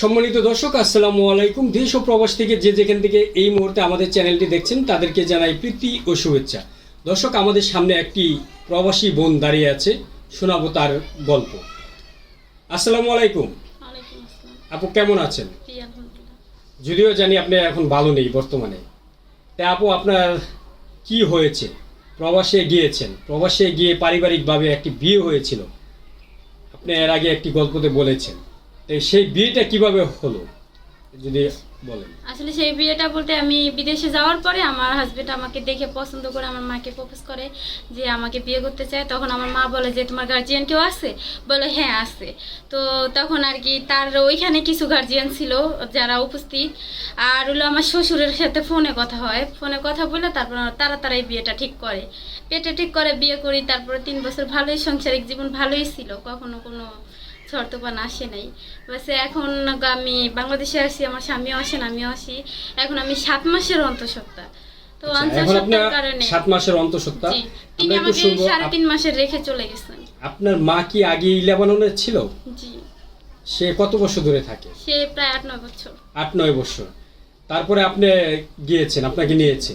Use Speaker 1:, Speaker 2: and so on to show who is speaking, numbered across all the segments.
Speaker 1: সম্মানিত দর্শক আসসালামু আলাইকুম। দেশ ও প্রবাস থেকে যে যেখান থেকে এই মুহূর্তে আমাদের চ্যানেলটি দেখছেন তাদেরকে জানাই প্রীতি ও শুভেচ্ছা। দর্শক আমাদের সামনে একটি প্রবাসী বোন দাঁড়িয়ে আছে। শোনাবো তার গল্প। আসসালামু আলাইকুম। আপু কেমন আছেন? যদিও জানি আপনি এখন ভালো নেই বর্তমানে। তা আপু আপনার কি হয়েছে? প্রবাসে গিয়েছেন। প্রবাসে গিয়ে পারিবারিকভাবে একটি বিয়ে হয়েছিল। আপনি এর আগে একটি গল্পতে বলেছেন। সেই বিয়েটা কীভাবে হলো? যদি বলেন।
Speaker 2: আসলে সেই বিয়েটা বলতে আমি বিদেশে যাওয়ার পরে আমার হাজবেন্ড আমাকে দেখে পছন্দ করে আমার মাকে প্রপোজ করে যে আমাকে বিয়ে করতে চায়। তখন আমার মা বলে যে, তোমার গার্জিয়ান কেউ আছে? বলে হ্যাঁ আছে। তো তখন আর কি তার ওইখানে কিছু গার্জিয়ান ছিল যারা উপস্থিত। আর হলো আমার শ্বশুরের সাথে ফোনে কথা হয়। ফোনে কথা বলে তারপর তারা তারাই বিয়েটা ঠিক করে। পেটে ঠিক করে বিয়ে করি। তারপরে তিন বছর ভালোই, সাংসারিক জীবন ভালোই ছিল। কখনো কোনো শর্তপান আসে নাই। বাসে এখন আমি বাংলাদেশে আসি আমার স্বামীও আসেন আমিও আসি। এখন আমি সাত মাসের অন্তঃসত্ত্বা। তো
Speaker 1: আচ্ছা,
Speaker 2: অন্তঃসত্ত্বার কারণে
Speaker 1: সাত মাসের অন্তঃসত্ত্বা?
Speaker 2: তিনি আমাকে সাড়ে তিন মাসের রেখে চলে গেছেন।
Speaker 1: আপনার মা কি আগে লেবাননে ছিল?
Speaker 2: জি।
Speaker 1: সে কত বছর ধরে থাকে?
Speaker 2: সে প্রায় আট নয় বছর।
Speaker 1: আট নয় বছর। তারপরে আপনি গিয়েছেন আপনাকে নিয়েছে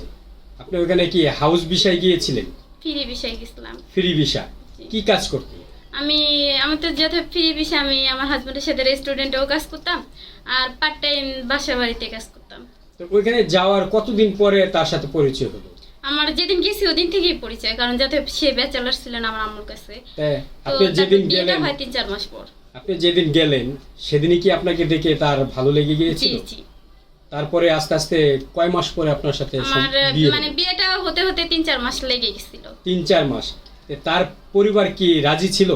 Speaker 1: আপনি ওখানে কি হাউস বিষয় গিয়েছিলেন?
Speaker 2: ফ্রি বিষয়ে গেছিলাম।
Speaker 1: ফ্রি ভিসা কি কাজ করতেন?
Speaker 2: আমি আমি তো যথা ফ্রি বিষয়ে আমি আমার হাজবেন্ডের সাথে রেস্টুরেন্টেও কাজ করতাম আর পার্ট টাইম বাসা বাড়িতে কাজ করতাম।
Speaker 1: তো ওইখানে যাওয়ার কতদিন পরে তার সাথে পরিচয় হলো?
Speaker 2: আমার যেদিন গেছি ওদিন থেকেই পরিচয় কারণ যাতে সে ব্যাচেলার ছিলেন আমার আম্মুর কাছে
Speaker 1: আপনি যেদিন গেলেন
Speaker 2: হয় তিন চার মাস পর।
Speaker 1: আপনি যেদিন গেলেন সেদিনই কি আপনাকে দেখে তার ভালো লেগে
Speaker 2: জি
Speaker 1: গিয়েছিল?
Speaker 2: জি
Speaker 1: তারপরে আস্তে আস্তে কয় মাস পরে আপনার সাথে
Speaker 2: আমার মানে বিয়েটা হতে হতে তিন চার মাস লেগে গেছিল।
Speaker 1: তিন চার মাস। তার পরিবার কি রাজি ছিল?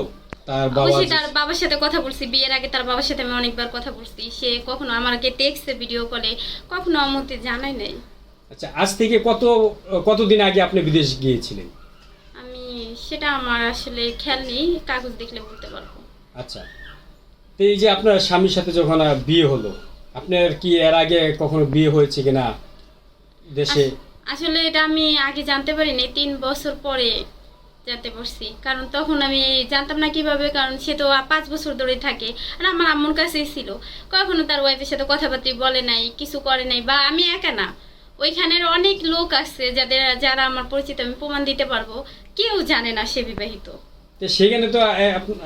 Speaker 1: তার বাবা
Speaker 2: অবশ্যই তার বাবার সাথে কথা বলছি বিয়ের আগে তার বাবার সাথে আমি অনেকবার কথা বলছি। সে কখনো আমাকে দেখছে ভিডিও কলে কখনো অমতে জানাই নাই।
Speaker 1: আচ্ছা আজ থেকে কত কতদিন আগে আপনি বিদেশ গিয়েছিলেন?
Speaker 2: আমি সেটা আমার আসলে খেয়াল নেই কাগজ দেখলে বলতে পারব।
Speaker 1: আচ্ছা তো এই যে আপনার স্বামীর সাথে যখন বিয়ে হলো আপনার কি এর আগে কখনো বিয়ে হয়েছে কিনা দেশে?
Speaker 2: আসলে এটা আমি আগে জানতে পারিনি তিন বছর পরে জানতে পারছি। কারণ তখন আমি জানতাম না কীভাবে কারণ সে তো পাঁচ বছর ধরে থাকে। আর আমার আম্মুর কাছেই ছিল। কখনো তার ওয়াইফের সাথে কথাবার্তা বলে নাই কিছু করে নাই বা আমি একা না। ওইখানের অনেক লোক আছে যাদের যারা আমার পরিচিত আমি প্রমাণ দিতে পারব। কেউ জানে না সে বিবাহিত।
Speaker 1: তো সেখানে তো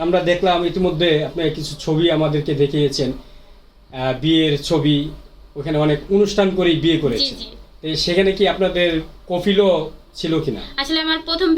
Speaker 1: আমরা দেখলাম ইতিমধ্যে আপনি কিছু ছবি আমাদেরকে দেখিয়েছেন। বিয়ের ছবি ওখানে অনেক অনুষ্ঠান করেই বিয়ে তো সেখানে কি আপনাদের কফিলও ছিল কিনা?
Speaker 2: আসলে আমার প্রথম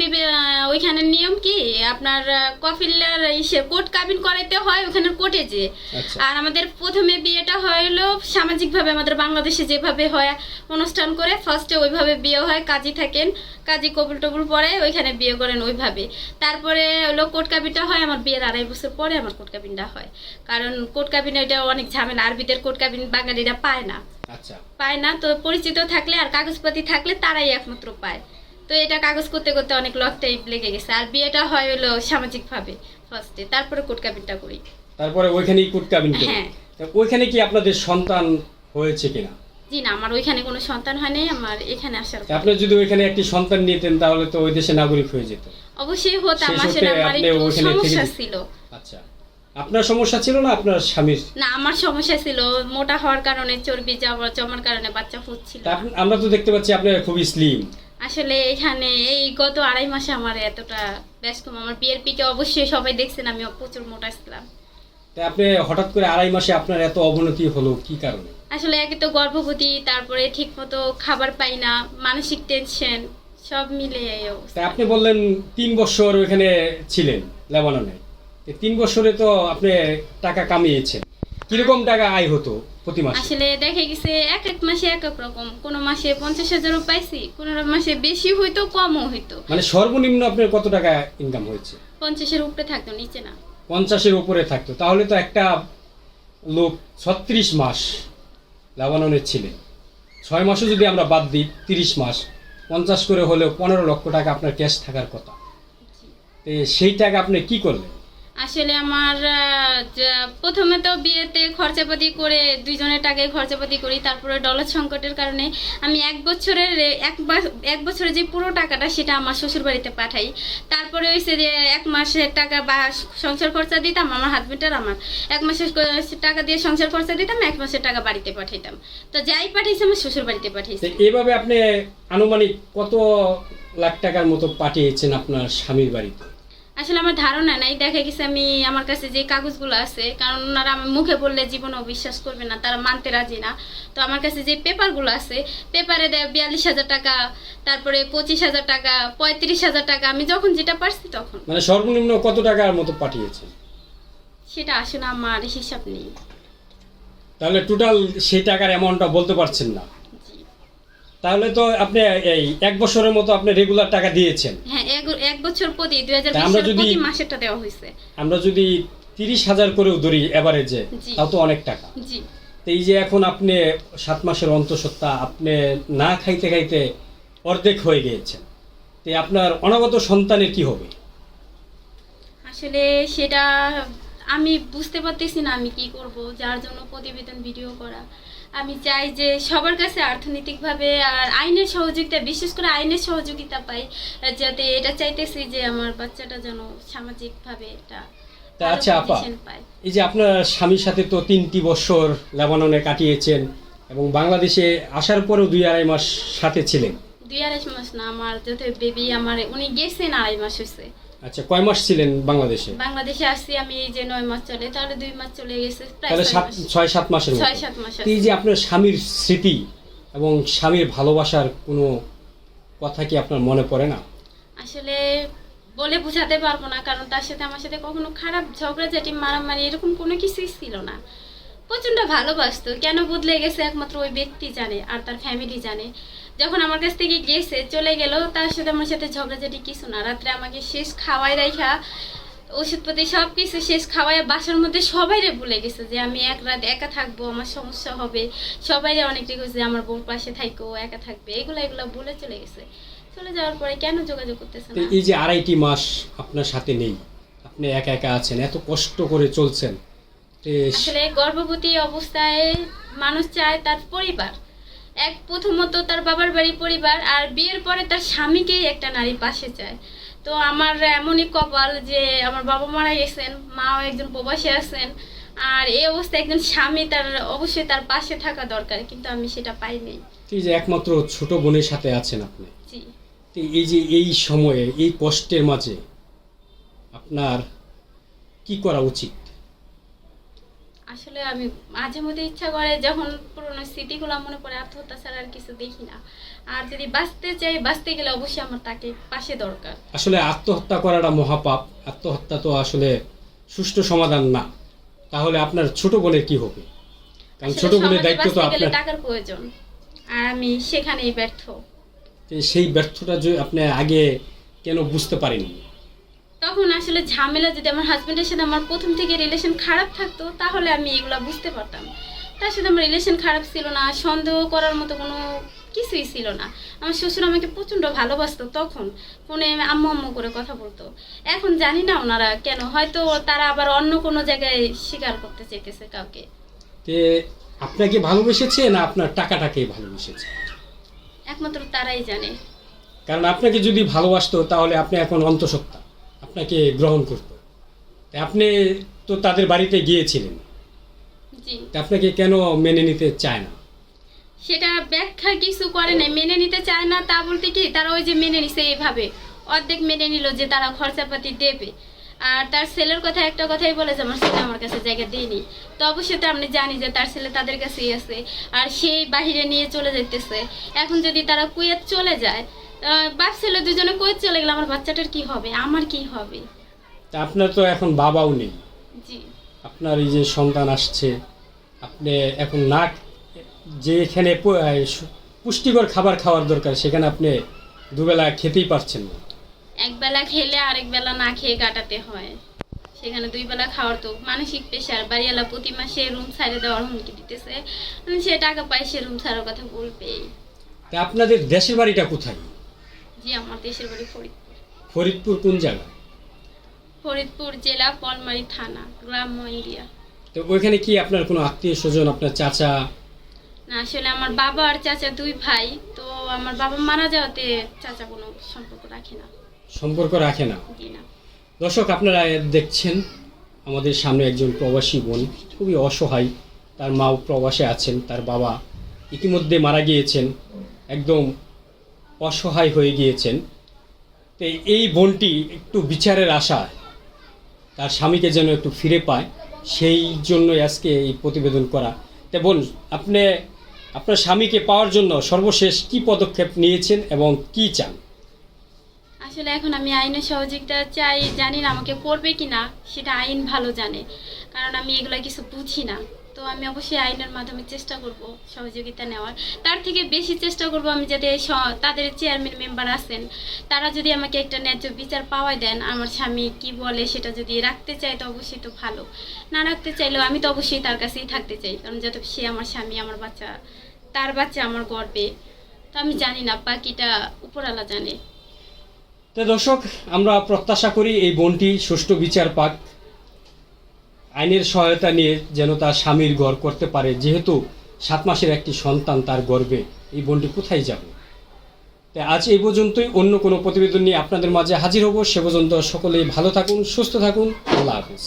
Speaker 2: ওইখানের নিয়ম কি? আপনার কফিলার ইসে কোর্ট কাবিন করাইতে হয় ওখানে কোর্টে যে।
Speaker 1: আচ্ছা।
Speaker 2: আর আমাদের প্রথমে বিয়েটা হলো সামাজিকভাবে আমাদের বাংলাদেশে যেভাবে হয় অনুষ্ঠান করে ফার্স্টে ওইভাবে বিয়ে হয় কাজী থাকেন কাজী কবুল টবুল পরে ওইখানে বিয়ে করেন ওইভাবে। তারপরে হলো কোর্ট কাবিনটা হয় আমার বিয়ের আড়াই বছর পরে আমার কোর্ট কাবিনটা হয়। কারণ কোট কাবিন এটা অনেক ঝামেলা আরবিদের কোট কাবিন বাঙালিরা পায় না।
Speaker 1: আচ্ছা।
Speaker 2: পায় না তো পরিচিত থাকলে আর কাগজপাতি থাকলে তারাই একমাত্র পায়। তো এটা কাগজ করতে করতে অনেক লক টাইপ লেগে গেছে। আর বিয়েটা হয় হলো সামাজিকভাবে ফার্স্টে তারপরে কোর্ট কাবিনটা করি।
Speaker 1: তারপরে ওইখানেই কুটকাবিন করেন
Speaker 2: হ্যাঁ।
Speaker 1: তো ওইখানে কি আপনাদের সন্তান হয়েছে কিনা?
Speaker 2: জি না আমার ওইখানে কোনো সন্তান হয় নাই আমার এখানে আসার পর।
Speaker 1: আপনি যদি ওইখানে একটি সন্তান নিতেন তাহলে তো ওই দেশে নাগরিক হয়ে যেত।
Speaker 2: অবশ্যই হতাম
Speaker 1: সেই
Speaker 2: আসলে আমার একটু সমস্যা ছিল।
Speaker 1: আচ্ছা। আপনার সমস্যা ছিল না আপনার স্বামীর?
Speaker 2: না আমার সমস্যা ছিল মোটা হওয়ার কারণে চর্বি জমা জমার কারণে বাচ্চা ফুটছিল
Speaker 1: আমরা তো দেখতে পাচ্ছি আপনি খুবই স্লিম
Speaker 2: আসলে এখানে এই গত আড়াই মাসে আমার এতটা ব্যস্ত আমার বিয়ের পিকে অবশ্যই সবাই দেখছেন আমি প্রচুর মোটা ছিলাম।
Speaker 1: তা আপনি হঠাৎ করে আড়াই মাসে আপনার এত অবনতি হলো কি কারণে?
Speaker 2: আসলে একে তো গর্ভবতী তারপরে ঠিক মতো খাবার পাই না মানসিক টেনশন সব মিলে এই অবস্থা।
Speaker 1: তা আপনি বললেন তিন বছর ওইখানে ছিলেন লেবাননে। তিন বছরে তো আপনি টাকা কামিয়েছেন। কীরকম টাকা আয় হতো প্রতি মাসে?
Speaker 2: আসলে দেখে গেছে এক এক মাসে এক এক রকম। কোনো মাসে পঞ্চাশ হাজারও পাইছি কোনো মাসে বেশি হইতো কমও হইতো।
Speaker 1: মানে সর্বনিম্ন আপনার কত টাকা ইনকাম হয়েছে?
Speaker 2: পঞ্চাশের উপরে থাকতো নিচে না।
Speaker 1: পঞ্চাশের উপরে থাকতো। তাহলে তো একটা লোক ছত্রিশ মাস লেবাননের ছিলেন ছয় মাসও যদি আমরা বাদ দিই তিরিশ মাস পঞ্চাশ করে হলেও পনেরো লক্ষ টাকা আপনার ক্যাশ থাকার কথা। তো সেই টাকা আপনি কি করলেন?
Speaker 2: আসলে আমার প্রথমে তো বিয়েতে খরচাপাতি করে দুইজনের টাকায় খরচাপাতি করি, তারপরে ডলার সংকটের কারণে আমি এক বছরের, এক এক বছরের যে পুরো টাকাটা সেটা আমার শ্বশুর বাড়িতে পাঠাই। তারপরে হয়েছে যে এক মাসের টাকা বা সংসার খরচা দিতাম, আমার হাজবেন্ড আর আমার। এক মাসের টাকা দিয়ে সংসার খরচা দিতাম, এক মাসের টাকা বাড়িতে পাঠাইতাম। তো যাই পাঠিয়েছি, আমার শ্বশুর বাড়িতে
Speaker 1: তো
Speaker 2: পাঠাইছি
Speaker 1: এইভাবে আপনি আনুমানিক কত লাখ টাকার মতো পাঠিয়েছেন আপনার স্বামীর বাড়িতে?
Speaker 2: আসলে আমার ধারণা নাই দেখা গেছে আমি আমার কাছে যে কাগজগুলো আছে কারণ ওনারা আমার মুখে বললে জীবনেও বিশ্বাস করবে না তারা মানতে রাজি না। তো আমার কাছে যে পেপারগুলো আছে পেপারে দেয় বিয়াল্লিশ হাজার টাকা তারপরে পঁচিশ হাজার টাকা পঁয়ত্রিশ হাজার টাকা আমি যখন যেটা পারছি তখন।
Speaker 1: মানে সর্বনিম্ন কত টাকার মতো পাঠিয়েছেন
Speaker 2: সেটা আসলে আমার হিসাব নেই।
Speaker 1: তাহলে টোটাল সেই টাকার অ্যামাউন্টটা বলতে পারছেন না। তাহলে তো আপনি এই এক বছরের মতো আপনি রেগুলার টাকা দিয়েছেন।
Speaker 2: হ্যাঁ এক বছর প্রতি দুই হাজার
Speaker 1: তা আমরা যদি-
Speaker 2: প্রতি মাসেরটা দেওয়া হয়েছে।
Speaker 1: আমরা যদি তিরিশ হাজার করেও ধরি এভারেজে। তাও তো অনেক টাকা।
Speaker 2: জি।
Speaker 1: তো এই যে এখন আপনি সাত মাসের অন্তঃসত্ত্বা আপনি না খাইতে খাইতে অর্ধেক হয়ে গিয়েছেন। তো আপনার অনাগত সন্তানের কি হবে?
Speaker 2: আসলে সেটা আমি বুঝতে পারতেছি না আমি কি করব যার জন্য প্রতিবেদন ভিডিও করা। আমি চাই যে সবার কাছে অর্থনৈতিকভাবে আর আইনের সহযোগিতা বিশেষ করে আইনের সহযোগিতা পাই যাতে এটা চাইতেছি যে আমার বাচ্চাটা যেন সামাজিকভাবে এটা
Speaker 1: আচ্ছা আপা এই যে আপনার স্বামীর সাথে তো তিনটি বছর লেবাননে কাটিয়েছেন এবং বাংলাদেশে আসার পরেও দুই আড়াই মাস সাথে ছিলেন।
Speaker 2: দুই আড়াই মাস না আমার যাতে বেবি আমার উনি গেছেন আড়াই মাস হয়েছে
Speaker 1: আচ্ছা কয় মাস ছিলেন বাংলাদেশে?
Speaker 2: বাংলাদেশে আসছি আমি এই যে নয় মাস চলে তাহলে দুই মাস চলে গেছে
Speaker 1: তাহলে সাত ছয় সাত মাসের
Speaker 2: ছয় সাত মাস
Speaker 1: এই যে আপনার স্বামীর স্মৃতি এবং স্বামীর ভালোবাসার কোনো কথা কি আপনার মনে পড়ে না?
Speaker 2: আসলে বলে বোঝাতে পারব না কারণ তার সাথে আমার সাথে কখনো খারাপ ঝগড়াঝাটি মারামারি এরকম কোনো কিছুই ছিল না। প্রচণ্ড ভালোবাসতো কেন বদলে গেছে একমাত্র ওই ব্যক্তি জানে আর তার ফ্যামিলি জানে। যখন আমার কাছ থেকে গেছে চলে গেল তার সাথে আমার সাথে ঝগড়াঝাটি কিছু না। রাত্রে আমাকে শেষ খাওয়াই রাখা ওষুধপাতি সব কিছু শেষ খাওয়াই বাসার মধ্যে সবাইরে ভুলে গেছে যে আমি এক রাত একা থাকব আমার সমস্যা হবে। সবাইরে অনেক রিকোয়েস্ট যে আমার বোর পাশে থাকো একা থাকবে। এগুলো এগুলো বলে চলে গেছে। চলে যাওয়ার পরে কেন যোগাযোগ করতেছে না?
Speaker 1: এই যে আড়াইটি মাস আপনার সাথে নেই আপনি একা একা আছেন এত কষ্ট করে চলছেন।
Speaker 2: আসলে গর্ভবতী অবস্থায় মানুষ চায় তার পরিবার। এক প্রথমত তার বাবার বাড়ি পরিবার আর বিয়ের পরে তার স্বামীকেই একটা নারী পাশে চায়। তো আমার এমনই কপাল যে আমার বাবা মারা গেছেন মাও একজন প্রবাসী আছেন আর এই অবস্থায় একজন স্বামী তার অবশ্যই তার পাশে থাকা দরকার কিন্তু আমি সেটা পাইনি।
Speaker 1: যে একমাত্র ছোট বোনের সাথে আছেন আপনি।
Speaker 2: জি।
Speaker 1: এই যে এই সময়ে এই কষ্টের মাঝে আপনার কি করা উচিত?
Speaker 2: আসলে আমি মাঝে মধ্যে ইচ্ছা করে যখন পুরোনো স্মৃতিগুলো মনে পড়ে আত্মহত্যা ছাড়া আর কিছু দেখি না। আর যদি বাঁচতে চাই বাঁচতে গেলে অবশ্যই আমার তাকে পাশে দরকার।
Speaker 1: আসলে আত্মহত্যা করাটা মহাপাপ। আত্মহত্যা তো আসলে সুষ্ঠু সমাধান না। তাহলে আপনার ছোট বোনের কি হবে? কারণ ছোট বোনের দায়িত্ব তো আপনার।
Speaker 2: টাকার প্রয়োজন। আর আমি সেখানেই ব্যর্থ।
Speaker 1: সেই ব্যর্থটা যে আপনি আগে কেন বুঝতে পারেননি?
Speaker 2: তখন আসলে ঝামেলা যদি আমার হাজব্যান্ডের সাথে আমার প্রথম থেকে রিলেশন খারাপ থাকতো তাহলে আমি এগুলা বুঝতে পারতাম। তার সাথে আমার রিলেশন খারাপ ছিল না সন্দেহ করার মতো কোনো কিছুই ছিল না। আমার শ্বশুর আমাকে প্রচণ্ড ভালোবাসতো তখন ফোনে আম্মু আম্মু করে কথা বলতো। এখন জানি না ওনারা কেন হয়তো তারা আবার অন্য কোনো জায়গায় স্বীকার করতে চাইতেছে কাউকে।
Speaker 1: তে আপনাকে ভালোবেসেছে না আপনার টাকাটাকে ভালোবেসেছে?
Speaker 2: একমাত্র তারাই জানে।
Speaker 1: কারণ আপনাকে যদি ভালোবাসতো তাহলে আপনি এখন অন্তঃসত্ত্বা। আপনাকে গ্রহণ করতো। আপনি তো তাদের বাড়িতে গিয়েছিলেন।
Speaker 2: জি।
Speaker 1: আপনাকে কেন মেনে নিতে চায় না?
Speaker 2: সেটা ব্যাখ্যা কিছু করে না মেনে নিতে চায় না তা বলতে কি? তারা ওই যে মেনে নিছে এইভাবে। অর্ধেক মেনে নিল যে তারা খরচাপাতি দেবে। আর তার ছেলের কথা একটা কথাই বলে যে আমার ছেলে আমার কাছে জায়গা দেয়নি। তো অবশ্যই তো আমরা জানি যে তার ছেলে তাদের কাছেই আছে। আর সেই বাহিরে নিয়ে চলে যেতেছে এখন যদি তারা কুয়েত চলে যায় বাপ ছেলে দুজনে কুয়েত চলে গেলে? আমার বাচ্চাটার কি হবে? আমার কি হবে?
Speaker 1: আপনার তো এখন বাবাও নেই।
Speaker 2: জি।
Speaker 1: আপনার এই যে সন্তান আসছে আপনি এখন না যেখানে পুষ্টিকর খাবার খাওয়ার দরকার সেখানে আপনি দুবেলা খেতেই পারছেন না।
Speaker 2: একবেলা খেলে আরেক বেলা না খেয়ে কাটাতে হয়। সেখানে দুই বেলা খাওয়ার তো মানসিক প্রেশার বাড়িওয়ালা প্রতি মাসে রুম ছাড়ে দেওয়ার হুমকি দিতেছে। সে টাকা পায় সে রুম ছাড়ার কথা বলবেই।
Speaker 1: তা আপনাদের দেশের বাড়িটা কোথায়?
Speaker 2: জি আমার দেশের বাড়ি ফরিদপুর।
Speaker 1: ফরিদপুর কোন জায়গায়
Speaker 2: ফরিদপুর জেলা পলমারি থানা গ্রাম্য ইন্ডিয়া
Speaker 1: তো ওইখানে কি আপনার কোনো আত্মীয় স্বজন আপনার চাচা?
Speaker 2: না আসলে আমার বাবা আর চাচা দুই ভাই তো আমার বাবা মারা যাওয়াতে চাচা কোনো সম্পর্ক রাখে না।
Speaker 1: সম্পর্ক রাখে না।
Speaker 2: জি না।
Speaker 1: দর্শক আপনারা দেখছেন আমাদের সামনে একজন প্রবাসী বোন খুবই অসহায়। তার মাও প্রবাসে আছেন তার বাবা ইতিমধ্যে মারা গিয়েছেন। একদম অসহায় হয়ে গিয়েছেন। তো এই বোনটি একটু বিচারের আশা। তার স্বামীকে যেন একটু ফিরে পায়, সেই জন্যই আজকে এই প্রতিবেদন করা। তো বোন, আপনি, আপনার স্বামীকে পাওয়ার জন্য সর্বশেষ কি পদক্ষেপ নিয়েছেন এবং কি চান?
Speaker 2: আসলে এখন আমি আইনের সহযোগিতা চাই, জানি না আমাকে পড়বে কি না সেটা আইন ভালো জানে। কারণ আমি এগুলো কিছু বুঝি না। তো আমি অবশ্যই আইনের মাধ্যমে চেষ্টা করব সহযোগিতা নেওয়ার। তার থেকে বেশি চেষ্টা করব আমি যাতে তাদের চেয়ারম্যান মেম্বার আছেন। তারা যদি আমাকে একটা ন্যায্য বিচার পাওয়াই দেন, আমার স্বামী কি বলে সেটা যদি রাখতে চায় তো অবশ্যই তো ভালো। না রাখতে চাইলেও আমি তো অবশ্যই তার কাছেই থাকতে চাই, কারণ যাতে সে আমার স্বামী, আমার বাচ্চা, তার বাচ্চা আমার গর্বে। তো আমি জানি না বাকিটা উপরালা জানে।
Speaker 1: তো দর্শক, আমরা প্রত্যাশা করি এই বোনটি সুষ্ঠু বিচার পাক। আইনের সহায়তা নিয়ে যেন তার স্বামীর গর করতে পারে, যেহেতু সাত মাসের একটি সন্তান তার গর্বে। এই বোনটি কোথায় যাবে? তাই আজ এই পর্যন্তই। অন্য কোনো প্রতিবেদন নিয়ে আপনাদের মাঝে হাজির হব। সে পর্যন্ত সকলেই ভালো থাকুন, সুস্থ থাকুন। আল্লাহ হাফিজ।